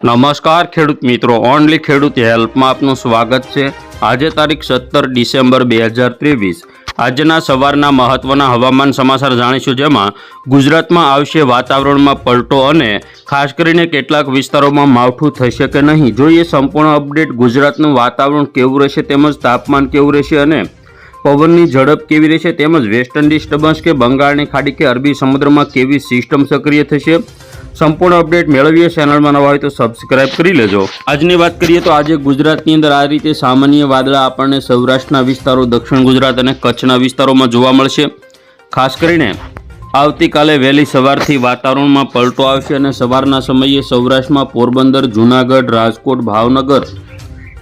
નમસ્કાર ખેડૂત મિત્રો, ઓનલી ખેડૂત હેલ્પમાં આપનું સ્વાગત છે. આજે તારીખ સત્તર ડિસેમ્બર બે હજાર ત્રેવીસ. આજના સવારના મહત્વના હવામાન સમાચાર જાણીશું જેમાં ગુજરાતમાં આવશે વાતાવરણમાં પલટો અને ખાસ કરીને કેટલાક વિસ્તારોમાં માવઠું થશે કે નહીં? જોઈએ સંપૂર્ણ અપડેટ ગુજરાતનું વાતાવરણ કેવું રહેશે તેમજ તાપમાન કેવું રહેશે અને પવનની ઝડપ કેવી રહેશે તેમજ વેસ્ટર્ન ડિસ્ટર્બન્સ કે બંગાળની ખાડી કે અરબી સમુદ્રમાં કેવી સિસ્ટમ સક્રિય થશે? સંપૂર્ણ અપડેટ મેળવીએ ચેનલમાં નવા હોય તો સબસ્ક્રાઇબ કરી લેજો. આજની વાત કરીએ તો આજે ગુજરાતની અંદર આ રીતે સામાન્ય વાદળા આપણને સૌરાષ્ટ્રના વિસ્તારો, દક્ષિણ ગુજરાત અને કચ્છના વિસ્તારોમાં જોવા મળશે. ખાસ કરીને આવતીકાલે વહેલી સવારથી વાતાવરણમાં પલટો આવશે અને સવારના સમયે સૌરાષ્ટ્રમાં પોરબંદર, જૂનાગઢ, રાજકોટ, ભાવનગર,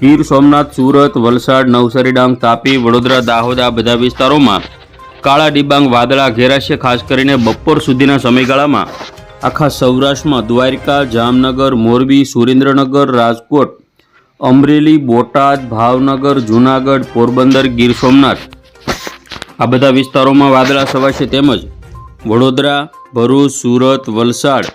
ગીર સોમનાથ, સુરત, વલસાડ, નવસારી, ડાંગ, તાપી, વડોદરા, દાહોદ આ બધા વિસ્તારોમાં કાળા ડિબાંગ વાદળા ઘેરાશે, ખાસ કરીને બપોર સુધીના સમયગાળામાં. આખા સૌરાષ્ટ્રમાં દ્વારકા, જામનગર, મોરબી, સુરેન્દ્રનગર, રાજકોટ, અમરેલી, બોટાદ, ભાવનગર, જૂનાગઢ, પોરબંદર, ગીર સોમનાથ. આ બધા વિસ્તારોમાં વાદળા છવાશે તેમજ વડોદરા, ભરૂચ, સુરત, વલસાડ.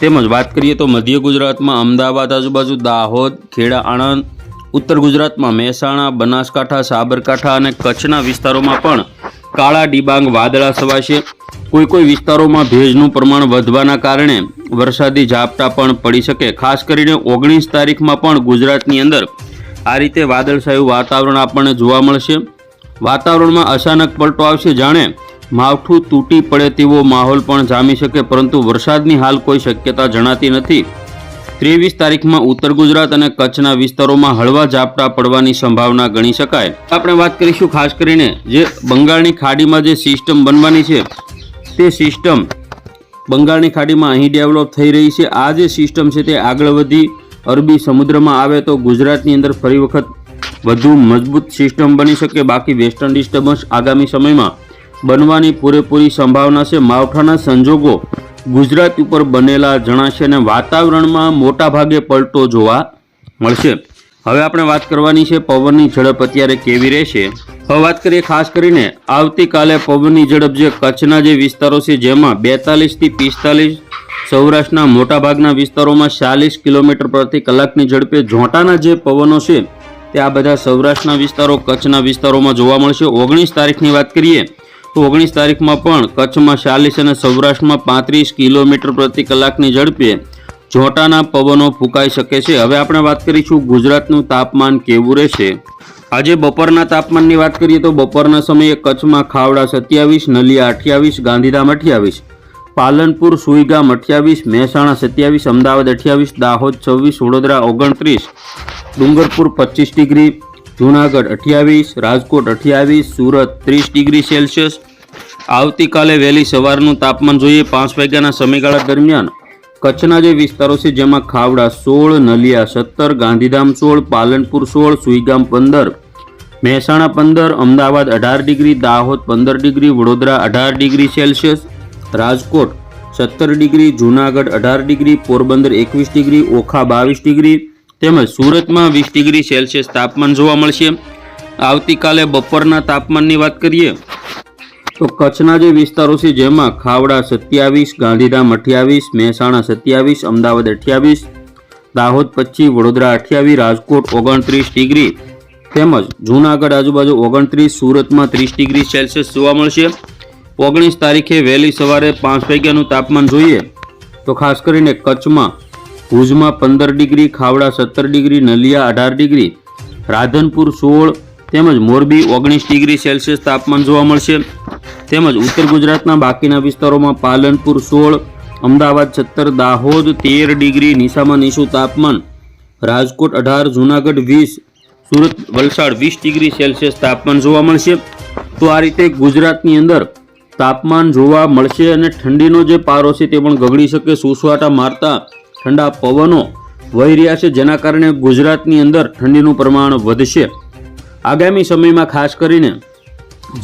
તેમજ વાત કરીએ તો મધ્ય ગુજરાતમાં અમદાવાદ, આજુબાજુ દાહોદ, ખેડા, આણંદ, ઉત્તર ગુજરાતમાં મહેસાણા, બનાસકાંઠા, સાબરકાંઠા અને કચ્છના વિસ્તારોમાં પણ કાળા ડિબાંગ વાદળા છવાશે કોઈ કોઈ વિસ્તારોમાં ભેજનું પ્રમાણ વધવાના કારણે વરસાદી ઝાપટા પણ પડી શકે. ખાસ કરીને ઓગણીસ તારીખમાં પણ ગુજરાતની અંદર આ રીતે વાદળછાયું વાતાવરણ આપણને જોવા મળશે. વાતાવરણમાં અચાનક પલટો આવશે જાણે માવઠું તૂટી પડે તેવો માહોલ પણ જામી શકે, પરંતુ વરસાદની હાલ કોઈ શક્યતા જણાતી નથી. ત્રેવીસ તારીખમાં ઉત્તર ગુજરાત અને કચ્છના વિસ્તારોમાં હળવા ઝાપટા પડવાની સંભાવના ગણી શકાય. આપણે વાત કરીશું ખાસ કરીને જે બંગાળની ખાડીમાં જે સિસ્ટમ બનવાની છે, તે સિસ્ટમ બંગાળની ખાડીમાં અહીં ડેવલપ થઈ રહી છે. આ જે સિસ્ટમ છે તે આગળ વધી અરબી સમુદ્રમાં આવે તો ગુજરાતની અંદર ફરી વખત વધુ મજબૂત સિસ્ટમ બની શકે. બાકી વેસ્ટર્ન ડિસ્ટર્બન્સ આગામી સમયમાં બનવાની પૂરેપૂરી સંભાવના છે. માવઠાના સંજોગો ગુજરાત ઉપર બનેલા જણાશે અને વાતાવરણમાં મોટા ભાગે પલટો જોવા મળશે. હવે આપણે વાત કરવાની છે પવનની ઝડપ અત્યારે કેવી રહેશે? હવે વાત કરીએ ખાસ કરીને આવતીકાલે પવનની ઝડપ જે કચ્છના જે વિસ્તારો છે, જેમાં બેતાલીસથી પિસ્તાલીસ સૌરાષ્ટ્રના મોટાભાગના વિસ્તારોમાં ચાલીસ કિલોમીટર પ્રતિ કલાકની ઝડપે ઝોંટાના જે પવનો છે, તે આ બધા સૌરાષ્ટ્રના વિસ્તારો, કચ્છના વિસ્તારોમાં જોવા મળશે. ઓગણીસ તારીખની વાત કરીએ ઓગણીસ તારીખમાં પણ કચ્છમાં ચાલીસ અને સૌરાષ્ટ્રમાં પાંત્રીસ કિલોમીટર પ્રતિ કલાકની ઝડપે જોટાના પવનો ફૂંકાઈ શકે છે. હવે આપણે વાત કરીશું ગુજરાતનું તાપમાન કેવું રહેશે? આજે બપોરના તાપમાનની વાત કરીએ તો બપોરના સમયે કચ્છમાં ખાવડા સત્યાવીસ, નલિયા અઠ્યાવીસ, ગાંધીધામ અઠ્યાવીસ, પાલનપુર, સુઈગામ અઠ્યાવીસ, મહેસાણા સત્યાવીસ, અમદાવાદ અઠ્યાવીસ, દાહોદ છવ્વીસ, વડોદરા ઓગણત્રીસ, ડુંગરપુર પચીસ ડિગ્રી જૂનાગઢ અઠ્યાવીસ, રાજકોટ અઠ્યાવીસ, સુરત ત્રીસ ડિગ્રી સેલ્સિયસ. આવતીકાલે વહેલી સવારનું તાપમાન જોઈએ. પાંચ વાગ્યાના સમયગાળા દરમિયાન કચ્છના જે વિસ્તારો છે, જેમાં ખાવડા સોળ, નલિયા સત્તર, ગાંધીધામ સોળ, પાલનપુર સોળ, સુઈગામ પંદર, મહેસાણા પંદર, અમદાવાદ અઢાર ડિગ્રી, દાહોદ પંદર ડિગ્રી, વડોદરા અઢાર ડિગ્રી સેલ્સિયસ, રાજકોટ સત્તર ડિગ્રી, જૂનાગઢ અઢાર ડિગ્રી, પોરબંદર એકવીસ ડિગ્રી, ઓખા બાવીસ ડિગ્રી તેમજ સુરતમાં વીસ ડિગ્રી સેલ્સિયસ તાપમાન જોવા મળશે. આવતીકાલે બપોરના તાપમાનની વાત કરીએ, તો કચ્છના જે વિસ્તારો છે, જેમાં ખાવડા સત્યાવીસ, ગાંધીધામ અઠ્યાવીસ, મહેસાણા સત્યાવીસ, અમદાવાદ અઠ્યાવીસ, દાહોદ પચીસ, વડોદરા અઠ્યાવીસ, રાજકોટ ઓગણત્રીસ ડિગ્રી તેમજ જૂનાગઢ આજુબાજુ ઓગણત્રીસ, સુરતમાં ત્રીસ ડિગ્રી સેલ્સિયસ જોવા મળશે. ઓગણીસ તારીખે વહેલી સવારે પાંચ વાગ્યાનું તાપમાન જોઈએ, તો ખાસ કરીને કચ્છમાં ભુજમાં પંદર ડિગ્રી, ખાવડા સત્તર ડિગ્રી, નલિયા અઢાર ડિગ્રી, રાધનપુર સોળ, તેમજ મોરબી ઓગણીસ ડિગ્રી સેલ્સિયસ તાપમાન જોવા મળશે. તેમજ ઉત્તર ગુજરાતના બાકીના વિસ્તારોમાં પાલનપુર સોળ, અમદાવાદ સત્તર, દાહોદ તેર ડિગ્રી નિશામાં નીચું તાપમાન, રાજકોટ અઢાર, જૂનાગઢ વીસ, સુરત, વલસાડ વીસ ડિગ્રી સેલ્સિયસ તાપમાન જોવા મળશે. તો આ રીતે ગુજરાતની અંદર તાપમાન જોવા મળશે અને ઠંડીનો જે પારો છે તે પણ ગગડી શકે, સુસવાટા મારતા ઠંડા પવનો વહી રહ્યા છે, જેના કારણે ગુજરાતની અંદર ઠંડીનું પ્રમાણ વધશે. આગામી સમયમાં ખાસ કરીને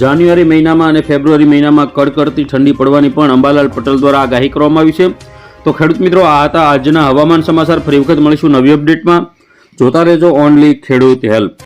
જાન્યુઆરી મહિનામાં અને ફેબ્રુઆરી મહિનામાં કડકડતી ઠંડી પડવાની પણ અંબાલાલ પટેલ દ્વારા આગાહી કરવામાં આવી છે. તો ખેડૂત મિત્રો, આ હતા આજના હવામાન સમાચાર. ફરી વખત મળીશું નવી અપડેટમાં. જોતા રહેજો ઓનલી ખેડૂત હેલ્પ.